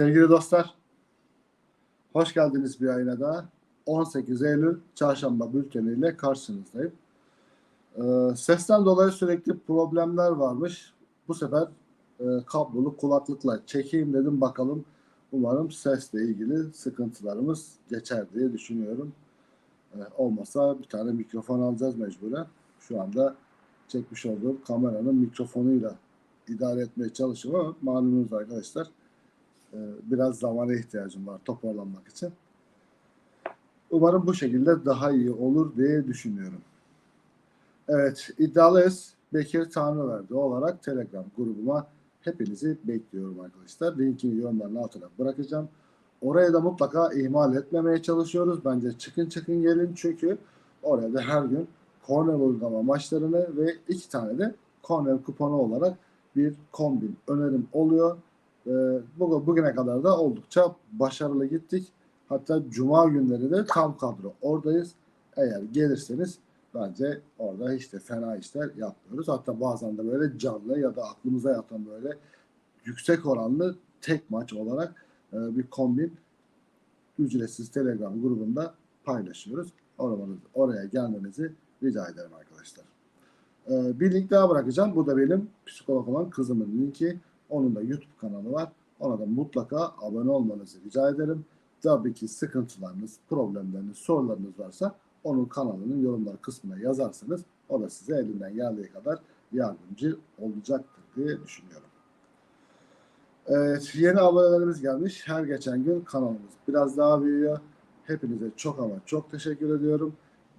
Sevgili dostlar, hoş geldiniz bir ayına daha. 18 Eylül Çarşamba bülteniyle karşınızdayım. Ee, sesten dolayı sürekli problemler varmış. Bu sefer e, kablolu kulaklıkla çekeyim dedim bakalım. Umarım sesle ilgili sıkıntılarımız geçer diye düşünüyorum. Ee, olmasa bir tane mikrofon alacağız mecburen. Şu anda çekmiş olduğum kameranın mikrofonuyla idare etmeye çalışıyorum ama malumunuz arkadaşlar e, biraz zamana ihtiyacım var toparlanmak için. Umarım bu şekilde daha iyi olur diye düşünüyorum. Evet, iddialıyız. Bekir Tanrıverdi olarak Telegram grubuma hepinizi bekliyorum arkadaşlar. Linkini yorumların altına bırakacağım. Oraya da mutlaka ihmal etmemeye çalışıyoruz. Bence çıkın çıkın gelin çünkü oraya da her gün Cornell uygulama maçlarını ve iki tane de Cornell kuponu olarak bir kombin önerim oluyor. Ee, bu- bugüne kadar da oldukça başarılı gittik. Hatta cuma günleri de tam kadro oradayız. Eğer gelirseniz bence orada hiç de fena işler yapmıyoruz. Hatta bazen de böyle canlı ya da aklımıza yatan böyle yüksek oranlı tek maç olarak e, bir kombin ücretsiz Telegram grubunda paylaşıyoruz. Oraya, oraya gelmenizi rica ederim arkadaşlar. Ee, bir link daha bırakacağım. Bu da benim psikolog olan kızımın linki. Onun da YouTube kanalı var. Ona da mutlaka abone olmanızı rica ederim. Tabii ki sıkıntılarınız, problemleriniz, sorularınız varsa onun kanalının yorumlar kısmına yazarsanız o da size elinden geldiği kadar yardımcı olacaktır diye düşünüyorum. Evet, yeni abonelerimiz gelmiş. Her geçen gün kanalımız biraz daha büyüyor. Hepinize çok ama çok teşekkür ediyorum.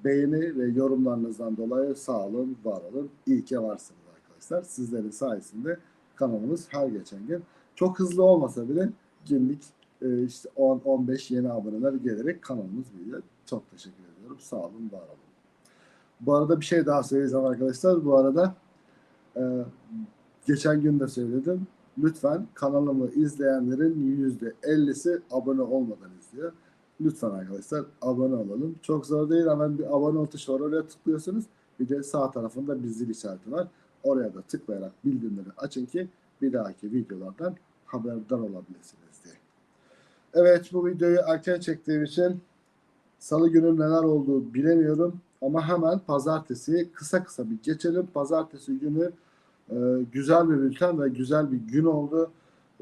Beğeni ve yorumlarınızdan dolayı sağ olun, var olun. İyi ki varsınız arkadaşlar. Sizlerin sayesinde kanalımız her geçen gün çok hızlı olmasa bile günlük e, işte 10-15 yeni aboneler gelerek kanalımız büyüyor. Çok teşekkür ediyorum. Sağ olun, var olun. Bu arada bir şey daha söyleyeceğim arkadaşlar. Bu arada e, geçen gün de söyledim. Lütfen kanalımı izleyenlerin %50'si abone olmadan izliyor. Lütfen arkadaşlar abone olalım. Çok zor değil hemen bir abone ol tuşu oraya tıklıyorsunuz. Bir de sağ tarafında bir zil işareti var. Oraya da tıklayarak bildirimleri açın ki bir dahaki videolardan haberdar olabilirsiniz diye. Evet bu videoyu erken çektiğim için salı günü neler olduğu bilemiyorum. Ama hemen pazartesi kısa kısa bir geçelim. Pazartesi günü e, güzel bir bülten ve güzel bir gün oldu.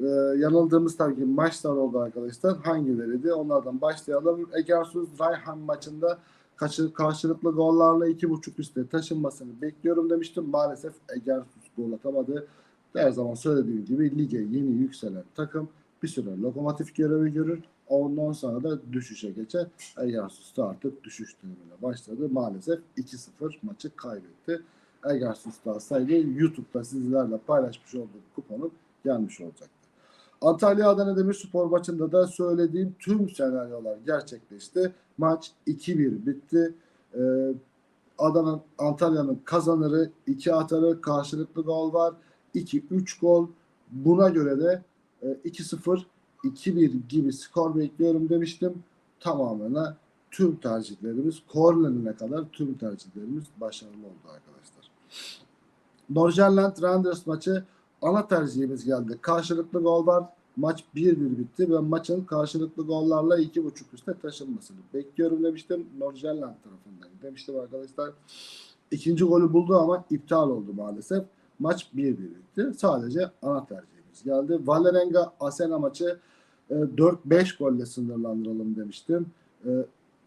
Ee, yanıldığımız tabii ki maçlar oldu arkadaşlar. Hangileriydi? Onlardan başlayalım. Egersuz Rayhan maçında karşılıklı gollarla iki buçuk üstte taşınmasını bekliyorum demiştim. Maalesef Egersuz gol atamadı. Her zaman söylediğim gibi lige yeni yükselen takım bir süre lokomotif görevi görür. Ondan sonra da düşüşe geçer. Egersus da artık düşüş dönemine başladı. Maalesef 2-0 maçı kaybetti. Egersus da alsaydı YouTube'da sizlerle paylaşmış olduğum kuponum gelmiş olacaktı. Antalya Adana Demirspor maçında da söylediğim tüm senaryolar gerçekleşti. Maç 2-1 bitti. Ee, Adana Antalya'nın kazanırı, 2 atarı, karşılıklı gol var. 2-3 gol. Buna göre de e, 2-0, 2-1 gibi skor bekliyorum demiştim. Tamamına tüm tercihlerimiz, kornerine kadar tüm tercihlerimiz başarılı oldu arkadaşlar. Norgerland Randers maçı ana tercihimiz geldi. Karşılıklı gol var. Maç 1-1 bitti ve maçın karşılıklı gollarla 2.5 üste taşınmasını bekliyorum demiştim. Norgerland tarafından demiştim arkadaşlar. İkinci golü buldu ama iptal oldu maalesef. Maç 1-1 bitti. Sadece ana tercihimiz geldi. Valerenga Asena maçı e, 4-5 golle sınırlandıralım demiştim. E,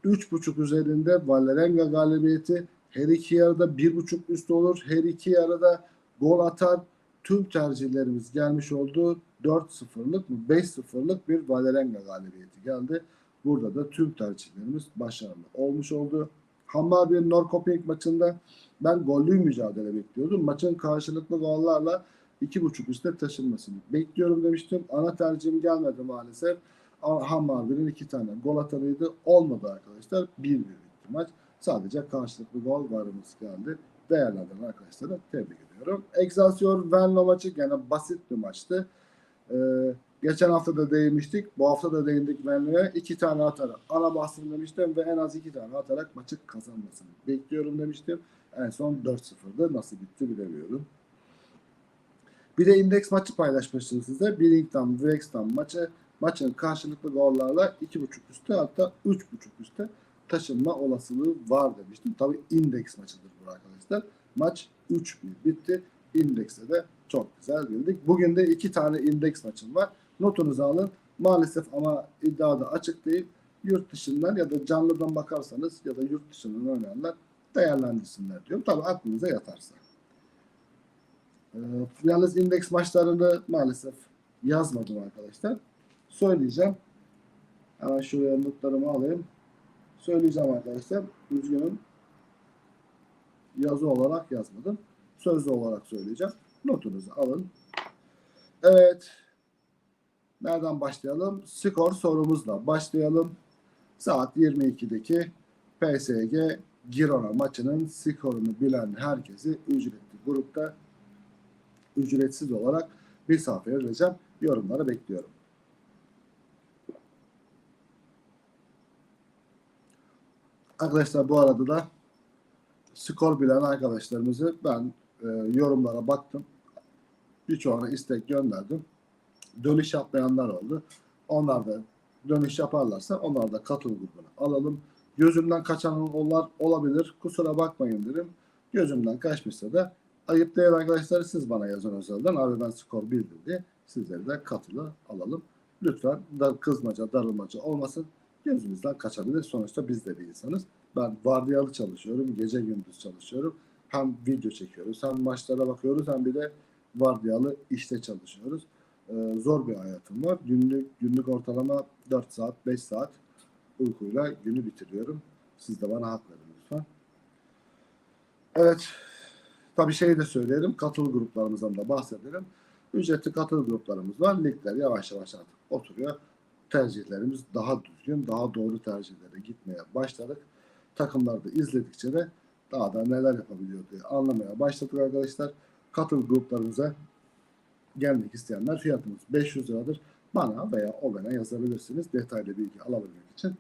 3.5 üzerinde Valerenga galibiyeti her iki yarıda 1.5 üst olur. Her iki yarıda gol atar. Tüm tercihlerimiz gelmiş oldu. 4-0'lık mı 5-0'lık bir Valerenga galibiyeti geldi. Burada da tüm tercihlerimiz başarılı olmuş oldu. Hammarby Norrköping maçında ben gollü mücadele bekliyordum. Maçın karşılıklı gollarla 2.5 üstte taşınmasını bekliyorum demiştim. Ana tercihim gelmedi maalesef. Hammarby'nin iki tane gol atarıydı. Olmadı arkadaşlar. 1-1 bitti maç. Sadece karşılıklı gol varımız geldi. Değerlendiren arkadaşlara tebrik ediyorum. Excelsior Venlo maçı gene basit bir maçtı. Ee, geçen hafta da değinmiştik. Bu hafta da değindik Venlo'ya. iki tane atarak ana bastım demiştim ve en az iki tane atarak maçı kazanmasını bekliyorum demiştim. En son 4-0'dı. Nasıl bitti bilemiyorum. Bir de indeks maçı paylaşmıştım size. Billington Wrexham maçı maçın karşılıklı gollarla 2.5 üstte hatta 3.5 üstte taşınma olasılığı var demiştim. Tabii indeks maçıdır bu arkadaşlar. Maç 3-1 bitti. İndekse de çok güzel girdik. Bugün de iki tane indeks maçım var. Notunuzu alın. Maalesef ama iddiada açık değil. Yurt dışından ya da canlıdan bakarsanız ya da yurt dışından oynayanlar değerlendirsinler diyorum. Tabii aklınıza yatarsa. Ee, yalnız indeks maçlarını maalesef yazmadım arkadaşlar. Söyleyeceğim. Hemen şuraya notlarımı alayım. Söyleyeceğim arkadaşlar. Üzgünüm. Yazı olarak yazmadım. Sözlü olarak söyleyeceğim. Notunuzu alın. Evet. Nereden başlayalım? Skor sorumuzla başlayalım. Saat 22'deki PSG Girona maçının skorunu bilen herkesi ücretli grupta ücretsiz olarak bir sayfaya vereceğim. Yorumları bekliyorum. Arkadaşlar bu arada da skor bilen arkadaşlarımızı ben e, yorumlara baktım. Birçoğuna istek gönderdim. Dönüş yapmayanlar oldu. Onlar da dönüş yaparlarsa onlar da katıl grubuna alalım. Gözümden kaçan onlar olabilir. Kusura bakmayın dedim. Gözümden kaçmışsa da ayıp değil arkadaşlar. Siz bana yazın özelden. Abi ben skor bildim diye. Sizleri de katılı alalım. Lütfen dar, kızmaca, darılmaca olmasın. Gözümüzden kaçabilir. Sonuçta biz de bir insanız. Ben vardiyalı çalışıyorum. Gece gündüz çalışıyorum. Hem video çekiyoruz, hem maçlara bakıyoruz, hem bir de vardiyalı işte çalışıyoruz. Ee, zor bir hayatım var. Günlük günlük ortalama 4 saat, 5 saat uykuyla günü bitiriyorum. Siz de bana hak verin lütfen. Evet. Tabii şeyi de söyleyelim. Katıl gruplarımızdan da bahsedelim. Ücretli katıl gruplarımız var. Ligler yavaş yavaş artık oturuyor. Tercihlerimiz daha düzgün, daha doğru tercihlere gitmeye başladık. Takımlarda izledikçe de daha da neler yapabiliyor diye anlamaya başladık arkadaşlar. Katıl gruplarımıza gelmek isteyenler fiyatımız 500 liradır. Bana veya o bana yazabilirsiniz. Detaylı bilgi alabilmek için.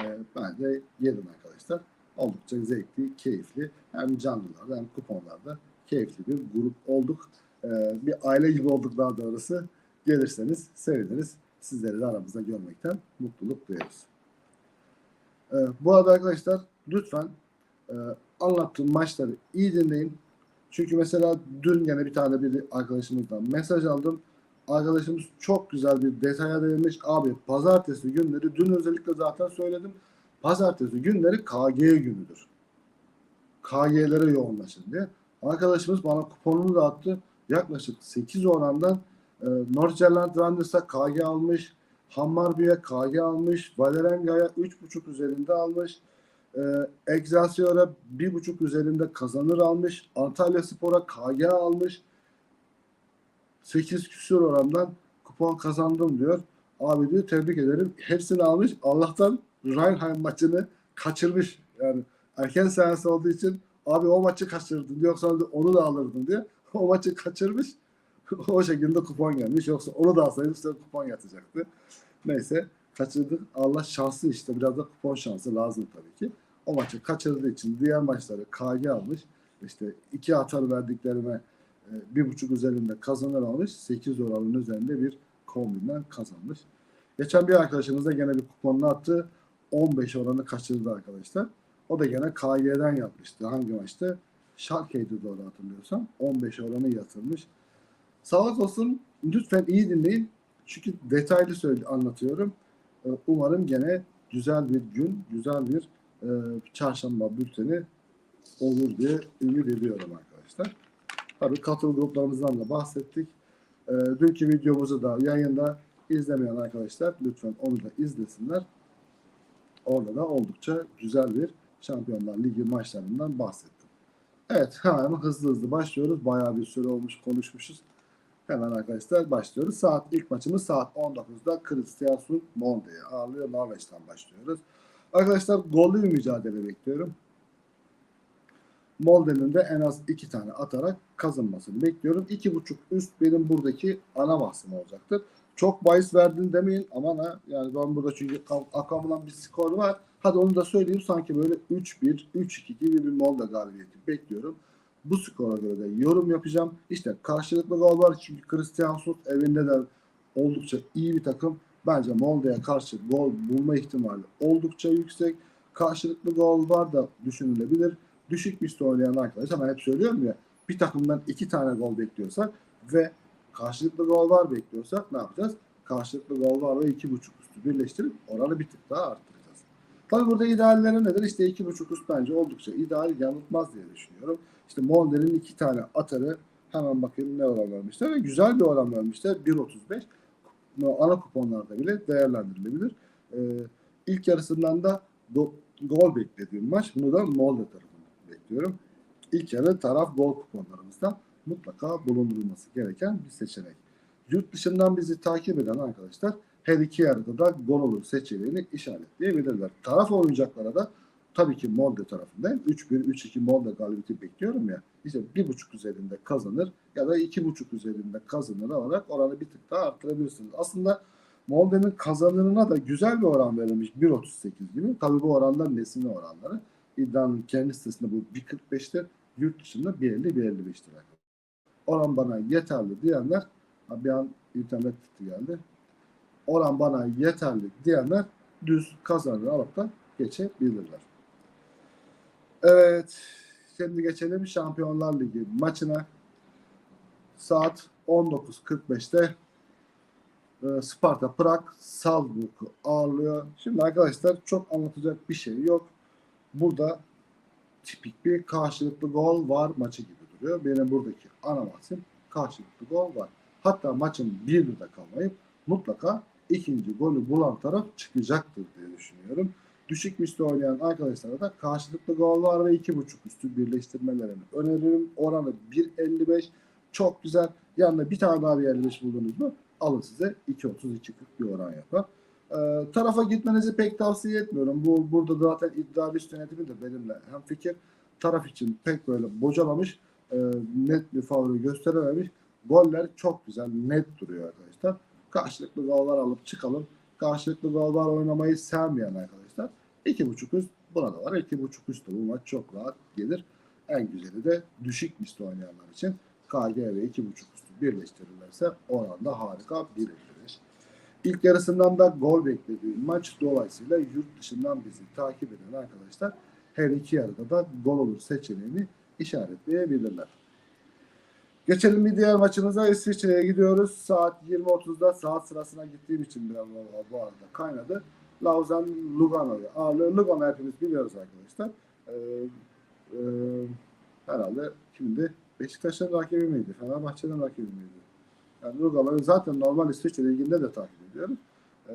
Ee, ben de yedim arkadaşlar. Oldukça zevkli, keyifli. Hem canlılarda hem kuponlarda keyifli bir grup olduk. Ee, bir aile gibi olduk daha doğrusu. Gelirseniz seviniriz. Sizleri de aramızda görmekten mutluluk duyarız. Ee, bu arada arkadaşlar lütfen e, anlattığım maçları iyi dinleyin. Çünkü mesela dün gene bir tane bir arkadaşımızdan mesaj aldım. Arkadaşımız çok güzel bir detaya değinmiş. Abi pazartesi günleri dün özellikle zaten söyledim. Pazartesi günleri KG günüdür. KG'lere yoğunlaşın diye. Arkadaşımız bana kuponunu da attı. Yaklaşık 8 orandan e, Northern Randers'a KG almış. Hammarby'e KG almış. Valerenga'ya 3.5 üzerinde almış. E, Excelsior'a 1.5 üzerinde kazanır almış. Antalya Spor'a KG almış. 8 küsur orandan kupon kazandım diyor. Abi diyor tebrik ederim. Hepsini almış. Allah'tan Rheinheim maçını kaçırmış. Yani erken seans olduğu için abi o maçı kaçırdın. Yoksa onu da alırdın diye. O maçı kaçırmış. o şekilde kupon gelmiş. Yoksa onu da alsaydı size kupon yatacaktı. Neyse kaçırdık. Allah şanslı işte. Biraz da kupon şansı lazım tabii ki. O maçı kaçırdığı için diğer maçları KG almış. İşte iki atar verdiklerime e, bir buçuk üzerinde kazanır almış. 8 oranın üzerinde bir kombinden kazanmış. Geçen bir arkadaşımız da gene bir kuponunu attı. 15 oranı kaçırdı arkadaşlar. O da gene KG'den yapmıştı. Hangi maçta? Schalke'ydi doğru hatırlıyorsam. 15 oranı yatırmış. Sağlık olsun. Lütfen iyi dinleyin. Çünkü detaylı söyle anlatıyorum. Ee, Umarım gene güzel bir gün, güzel bir e, çarşamba bülteni olur diye ümit ediyorum arkadaşlar. Tabii katıl gruplarımızdan da bahsettik. E, dünkü videomuzu da yayında izlemeyen arkadaşlar lütfen onu da izlesinler. Orada da oldukça güzel bir Şampiyonlar Ligi maçlarından bahsettim. Evet hemen hızlı hızlı başlıyoruz. Bayağı bir süre olmuş konuşmuşuz. Hemen arkadaşlar başlıyoruz. Saat ilk maçımız saat 19'da Kristiansund Molde'yi ağırlıyor. Norveç'ten başlıyoruz. Arkadaşlar gollü bir mücadele bekliyorum. Molde'nin de en az iki tane atarak kazanmasını bekliyorum. İki buçuk üst benim buradaki ana bahsim olacaktır. Çok bahis verdin demeyin aman ha. Yani ben burada çünkü akamılan bir skor var. Hadi onu da söyleyeyim. Sanki böyle 3-1, 3-2 gibi bir Molde galibiyeti bekliyorum. Bu skora göre de yorum yapacağım. İşte karşılıklı gol var çünkü Christian Sut evinde de oldukça iyi bir takım. bence Molde'ye karşı gol bulma ihtimali oldukça yüksek. Karşılıklı gol var da düşünülebilir. Düşük misli oynayan arkadaşlar ben hep söylüyorum ya bir takımdan iki tane gol bekliyorsak ve karşılıklı gol var bekliyorsak ne yapacağız? Karşılıklı gol var ve iki buçuk üstü birleştirip oranı bir tık daha arttıracağız. Tabi burada idealleri nedir? İşte iki buçuk üst bence oldukça ideal yanıltmaz diye düşünüyorum. İşte Molde'nin iki tane atarı hemen bakayım ne oran vermişler ve güzel bir oran vermişler. 1.35 ana kuponlarda bile değerlendirilebilir. Ee, ilk yarısından da do- gol beklediğim maç. Bunu da Molde tarafından bekliyorum. İlk yarı taraf gol kuponlarımızda mutlaka bulundurulması gereken bir seçenek. Yurt dışından bizi takip eden arkadaşlar her iki yarıda da gol olur seçeneğini işaretleyebilirler. Taraf oynayacaklara da tabii ki Molde tarafındayım. 3-1, 3-2 Molde galibiyeti bekliyorum ya. İşte 1.5 üzerinde kazanır ya da 2.5 üzerinde kazanır alarak oranı bir tık daha arttırabilirsiniz. Aslında Molde'nin kazanırına da güzel bir oran verilmiş 1.38 gibi. Tabii bu oranlar nesine oranları. İddianın kendi sitesinde bu 1.45'tir. Yurt dışında 1.50-1.55'tir. Oran bana yeterli diyenler bir an internet gitti geldi. Oran bana yeterli diyenler düz kazanır alıp da geçebilirler. Evet. Şimdi geçelim Şampiyonlar Ligi maçına. Saat 19.45'te e, Sparta Prag Salzburg'u ağırlıyor. Şimdi arkadaşlar çok anlatacak bir şey yok. Burada tipik bir karşılıklı gol var maçı gibi duruyor. Benim buradaki ana maçım karşılıklı gol var. Hatta maçın bir de kalmayıp mutlaka ikinci golü bulan taraf çıkacaktır diye düşünüyorum. Düşük misli oynayan arkadaşlara da karşılıklı gol var ve 2.5 üstü birleştirmelerini öneririm. Oranı 1.55 çok güzel. Yanına bir tane daha bir 55 buldunuz mu? Alın size 2.30-2.40 bir oran yapar. Ee, tarafa gitmenizi pek tavsiye etmiyorum. Bu burada zaten iddia üst yönetimi de benimle hem fikir. Taraf için pek böyle bocalamış, e, net bir favori gösterememiş. Goller çok güzel, net duruyor arkadaşlar. Karşılıklı gollar alıp çıkalım. Karşılıklı gollar oynamayı sevmeyen arkadaşlar 2.5 üst buna da var. 2.5 üst de bu maç çok rahat gelir. En güzeli de düşük misli oynayanlar için KG ve 2.5 üstü birleştirirlerse oranda harika 1.55. İlk yarısından da gol beklediğim maç dolayısıyla yurt dışından bizi takip eden arkadaşlar her iki yarıda da gol olur seçeneğini işaretleyebilirler. Geçelim bir diğer maçımıza İsviçre'ye gidiyoruz. Saat 20.30'da saat sırasına gittiğim için biraz bu arada kaynadı. Lausanne Lugano'yu. Lugano hepimiz biliyoruz arkadaşlar. Ee, e, herhalde kimdi? Beşiktaş'ın rakibi miydi? Fenerbahçe'nin rakibi miydi? Yani Lugano'yu zaten normal İsviçre Ligi'nde de takip ediyorum. Ee,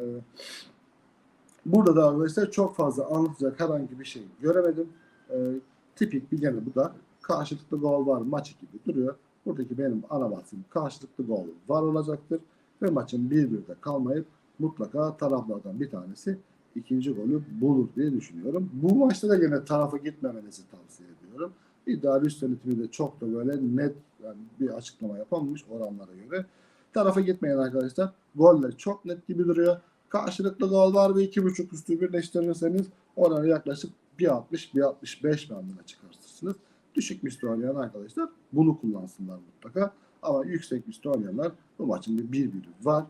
burada da arkadaşlar çok fazla anlatacak herhangi bir şey göremedim. Ee, tipik bir gene bu da karşılıklı gol var maçı gibi duruyor. Buradaki benim ana bahsim karşılıklı gol var olacaktır. Ve maçın bir birde kalmayıp mutlaka taraflardan bir tanesi ikinci golü bulur diye düşünüyorum. Bu maçta da yine tarafa gitmemenizi tavsiye ediyorum. İddia üst yönetimi de çok da böyle net yani bir açıklama yapamamış oranlara göre. Tarafa gitmeyin arkadaşlar. Goller çok net gibi duruyor. Karşılıklı gol var ve 2.5 üstü birleştirirseniz oranı yaklaşık 1.60-1.65 bandına çıkartırsınız. Düşük misli oynayan arkadaşlar bunu kullansınlar mutlaka. Ama yüksek misli oynayanlar bu maçın bir bir var.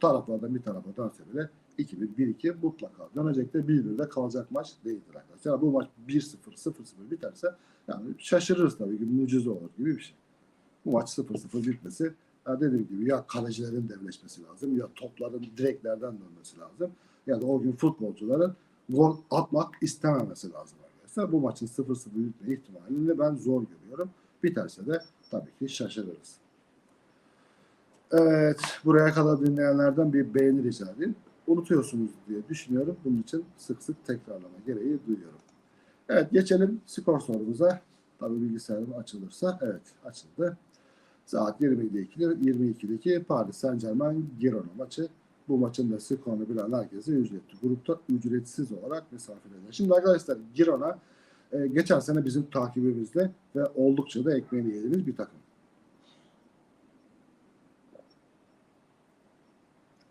Taraflardan bir tarafa dönse bile 2-1, 1-2 mutlaka dönecektir. 1-1'de kalacak maç değildir arkadaşlar. Yani bu maç 1-0, 0-0 biterse yani şaşırırız tabii ki mucize olur gibi bir şey. Bu maç 0-0 bitmesi ya dediğim gibi ya kalecilerin devleşmesi lazım ya topların direklerden dönmesi lazım ya da o gün futbolcuların gol atmak istememesi lazım arkadaşlar. Bu maçın 0-0 bitme ihtimalini ben zor görüyorum. Biterse de tabii ki şaşırırız. Evet, buraya kadar dinleyenlerden bir beğeni rica edeyim. Unutuyorsunuz diye düşünüyorum. Bunun için sık sık tekrarlama gereği duyuyorum. Evet, geçelim skor sorumuza. Tabii bilgisayarım açılırsa. Evet, açıldı. Saat 22'deki 22'deki Paris Saint Germain Girona maçı. Bu maçın da skorunu bilen herkese ücretli. Grupta ücretsiz olarak misafir eder. Şimdi arkadaşlar Girona e, geçen sene bizim takibimizde ve oldukça da ekmeğini yediğimiz bir takım.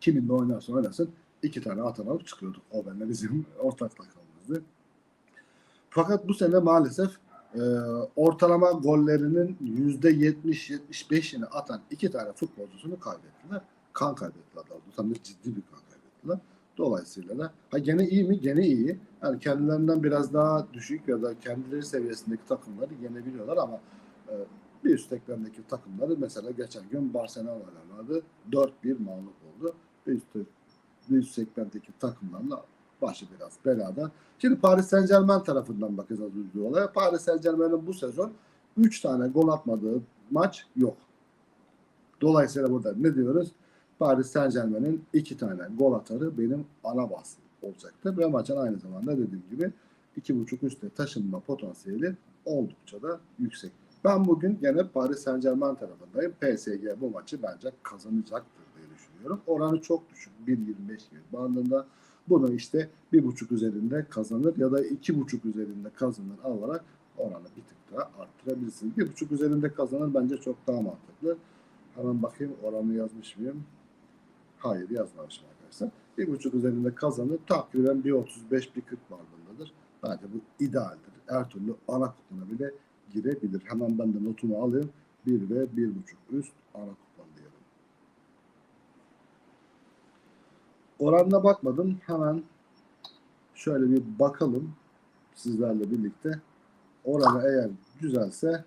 Kiminle oynarsa oynasın iki tane atan alıp çıkıyorduk. O benimle bizim ortak takımımızdı. Fakat bu sene maalesef e, ortalama gollerinin %70-75'ini atan iki tane futbolcusunu kaybettiler. Kan kaybettiler. de ciddi bir kan kaybettiler. Dolayısıyla da ha gene iyi mi? Gene iyi. Yani kendilerinden biraz daha düşük ya da kendileri seviyesindeki takımları yenebiliyorlar ama e, bir üst eklemdeki takımları mesela geçen gün Barcelona'yla vardı. 4-1 mağlup oldu. Bir üst, bir üst segmentteki takımlarla başı biraz belada. Şimdi Paris Saint Germain tarafından bakacağız bu olaya. Paris Saint Germain'in bu sezon 3 tane gol atmadığı maç yok. Dolayısıyla burada ne diyoruz? Paris Saint Germain'in 2 tane gol atarı benim ana bahsim olacaktır. Ve maçın aynı zamanda dediğim gibi 2.5 üstte taşınma potansiyeli oldukça da yüksek. Ben bugün gene Paris Saint Germain tarafındayım. PSG bu maçı bence kazanacaktır diye düşünüyorum. Oranı çok düşük. 1.25 gibi bandında. Bunu işte 1.5 üzerinde kazanır ya da 2.5 üzerinde kazanır alarak oranı bir tık daha arttırabilirsiniz. 1.5 üzerinde kazanır bence çok daha mantıklı. Hemen bakayım oranı yazmış mıyım? Hayır yazmamışım arkadaşlar. 1.5 üzerinde kazanır. Takriben 1.35 1.40 bandındadır. Bence bu idealdir. Her türlü ana kupona bile girebilir. Hemen ben de notumu alayım. 1 ve 1.5 üst ana kupon diyelim. Oranına bakmadım. Hemen şöyle bir bakalım sizlerle birlikte. Oranı eğer güzelse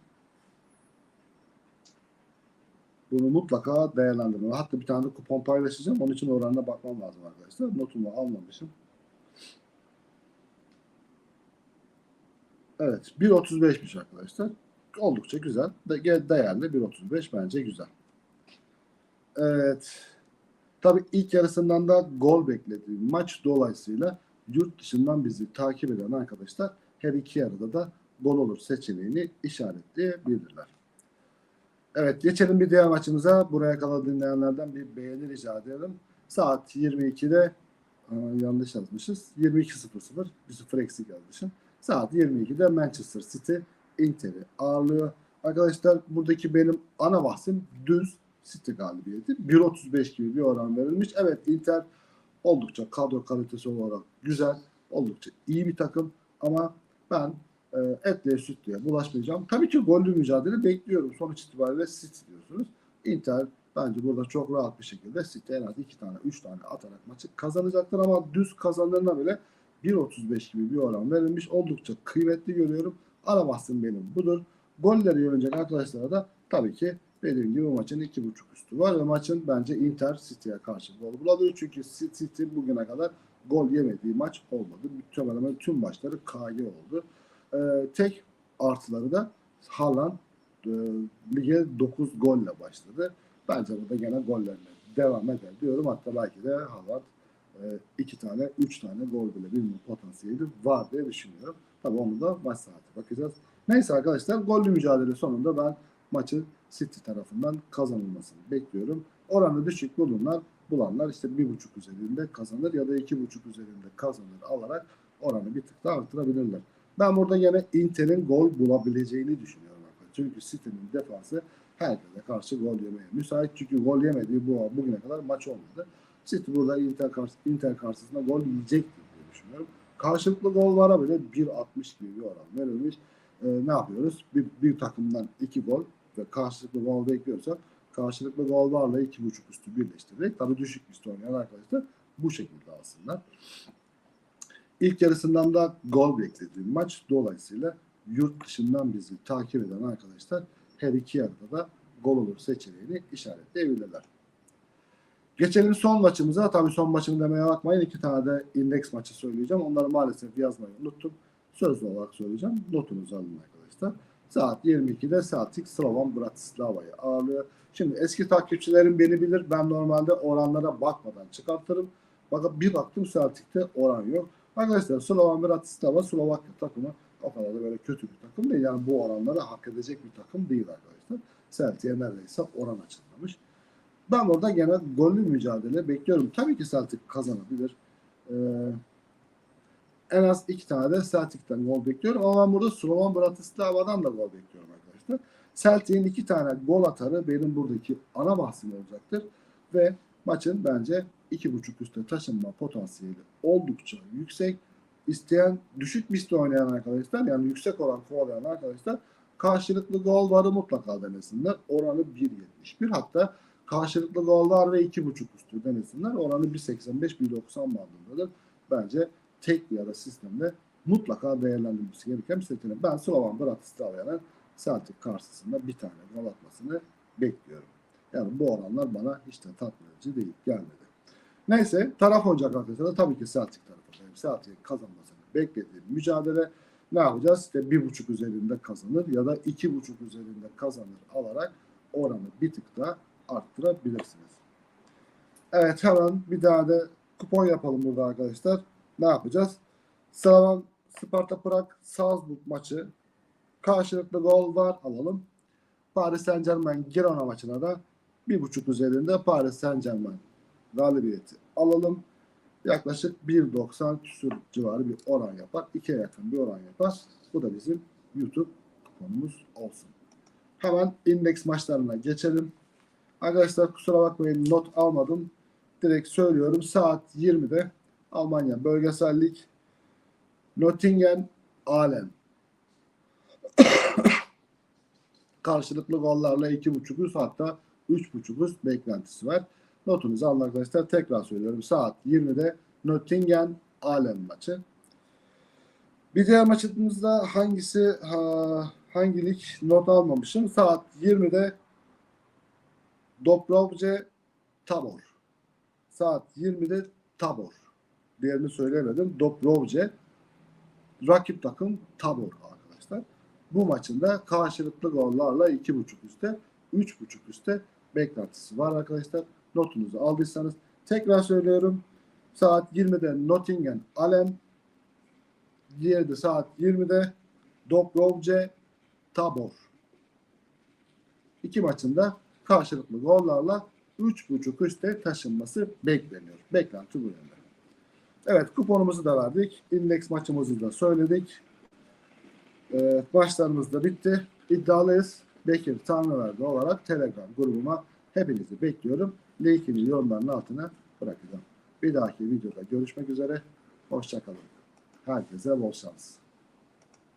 bunu mutlaka değerlendirme. Hatta bir tane de kupon paylaşacağım. Onun için oranına bakmam lazım arkadaşlar. Notumu almamışım. Evet. 1.35'miş arkadaşlar. Oldukça güzel. De- değerli 1.35 bence güzel. Evet. Tabii ilk yarısından da gol beklediğim maç dolayısıyla yurt dışından bizi takip eden arkadaşlar her iki yarıda da gol olur seçeneğini işaretleyebilirler. Evet geçelim bir diğer maçımıza. Buraya kadar dinleyenlerden bir beğeni rica ederim. Saat 22'de Aa, yanlış yazmışız. 22.00 bir sıfır eksik yazmışım. Saat 22'de Manchester City Inter'i ağırlıyor. Arkadaşlar buradaki benim ana bahsim düz City galibiyeti. 1.35 gibi bir oran verilmiş. Evet Inter oldukça kadro kalitesi olarak güzel. Oldukça iyi bir takım ama ben e, etliye sütlüye bulaşmayacağım. Tabii ki gollü mücadele bekliyorum. Sonuç itibariyle City diyorsunuz. Inter bence burada çok rahat bir şekilde City en az 2 tane 3 tane atarak maçı kazanacaktır ama düz kazanlarına bile 1.35 gibi bir oran verilmiş. Oldukça kıymetli görüyorum. Bahsim benim budur. Golleri yönecek arkadaşlara da tabii ki dediğim gibi maçın 2.5 üstü var ve maçın bence Inter City'ye karşı gol bulabilir. Çünkü City bugüne kadar gol yemediği maç olmadı. Muhtemelen tüm maçları KG oldu. Ee, tek artıları da Haaland e, lige 9 golle başladı. Bence burada gene gollerine devam eder diyorum. Hatta belki de Haaland e, iki tane, üç tane gol bile bilme potansiyeli var diye düşünüyorum. Tabii onu da maç saati bakacağız. Neyse arkadaşlar gollü mücadele sonunda ben maçı City tarafından kazanılmasını bekliyorum. Oranı düşük bulunlar, bulanlar işte bir buçuk üzerinde kazanır ya da iki buçuk üzerinde kazanır alarak oranı bir tık daha artırabilirler. Ben burada yine Inter'in gol bulabileceğini düşünüyorum. Çünkü City'nin defansı herkese karşı gol yemeye müsait. Çünkü gol yemediği bu bugüne kadar maç olmadı. City burada Inter, karşı, Inter karşısında gol yiyecektir diye düşünüyorum. Karşılıklı gol vara bile 1.60 gibi bir oran verilmiş. Ee, ne yapıyoruz? Bir, bir takımdan iki gol ve karşılıklı gol bekliyorsak karşılıklı gol varla iki buçuk üstü birleştirerek tabii düşük üstü oynayan arkadaşlar bu şekilde aslında. İlk yarısından da gol beklediğim maç dolayısıyla yurt dışından bizi takip eden arkadaşlar her iki yarıda da gol olur seçeneğini işaretleyebilirler. Geçelim son maçımıza. Tabii son maçımı demeye bakmayın. İki tane de indeks maçı söyleyeceğim. Onları maalesef yazmayı unuttum. Sözlü olarak söyleyeceğim. Notunuzu alın arkadaşlar. Saat 22'de Celtic Slovan Bratislava'yı ağırlıyor. Şimdi eski takipçilerim beni bilir. Ben normalde oranlara bakmadan çıkartırım. Bakın bir baktım Celtic'te oran yok. Arkadaşlar Slovan Bratislava Slovakya takımı o kadar da böyle kötü bir takım değil. Yani bu oranları hak edecek bir takım değil arkadaşlar. Celtic'e neredeyse oran açılmamış. Ben orada gene gollü mücadele bekliyorum. Tabii ki Celtic kazanabilir. Ee, en az iki tane de Celtic'ten gol bekliyorum. Ama ben burada Slovan Bratislava'dan da gol bekliyorum arkadaşlar. Celtic'in iki tane gol atarı benim buradaki ana bahsim olacaktır. Ve maçın bence iki buçuk üstte taşınma potansiyeli oldukça yüksek. İsteyen düşük misli oynayan arkadaşlar yani yüksek oran kovalayan arkadaşlar karşılıklı gol varı mutlaka denesinler. Oranı 1.71 hatta karşılıklı gollar ve 2.5 üstü denesinler. Oranı 1.85-1.90 bandındadır. Bence tek bir ara sistemde mutlaka değerlendirilmesi gereken bir seçenek. Ben Slovan Bratislava'nın Celtic karşısında bir tane gol atmasını bekliyorum. Yani bu oranlar bana hiç de tatmin edici değil, gelmedi. Neyse taraf olacak arkadaşlar tabii ki Celtic tarafındayım. Celtic'in kazanmasını beklediğim mücadele ne yapacağız? İşte bir buçuk üzerinde kazanır ya da iki buçuk üzerinde kazanır alarak oranı bir tık da arttırabilirsiniz. Evet hemen bir daha da kupon yapalım burada arkadaşlar. Ne yapacağız? Slavan Sparta Prag Salzburg maçı karşılıklı gol var alalım. Paris Saint Germain Girona maçına da bir buçuk üzerinde Paris Saint Germain galibiyeti alalım. Yaklaşık 1.90 küsur civarı bir oran yapar. 2'ye yakın bir oran yapar. Bu da bizim YouTube kuponumuz olsun. Hemen indeks maçlarına geçelim. Arkadaşlar kusura bakmayın not almadım. Direkt söylüyorum. Saat 20'de Almanya Bölgesel Lig Nottingham Alem karşılıklı gollarla 2.5 üst hatta 3.5 üst beklentisi var. Notunuzu alın arkadaşlar. Tekrar söylüyorum. Saat 20'de Nottingham Alem maçı. Bir diğer maçımızda hangisi ha, hangi lig not almamışım. Saat 20'de Dobrovce Tabor. Saat 20'de Tabor. Diğerini söylemedim. Dobrovce. Rakip takım Tabor arkadaşlar. Bu maçın da karşılıklı gollarla 2.5 üstte 3.5 üstte beklentisi var arkadaşlar. Notunuzu aldıysanız tekrar söylüyorum. Saat 20'de Nottingham Alem diğeri de saat 20'de Dobrovce Tabor. İki maçında karşılıklı gollarla 3.5 üstte taşınması bekleniyor. Beklenti bu yönde. Evet kuponumuzu da verdik. İndeks maçımızı da söyledik. Ee, maçlarımız da bitti. İddialıyız. Bekir Tanrıverdi olarak Telegram grubuma hepinizi bekliyorum. Linkini yorumların altına bırakacağım. Bir dahaki videoda görüşmek üzere. Hoşçakalın. Herkese bol şans.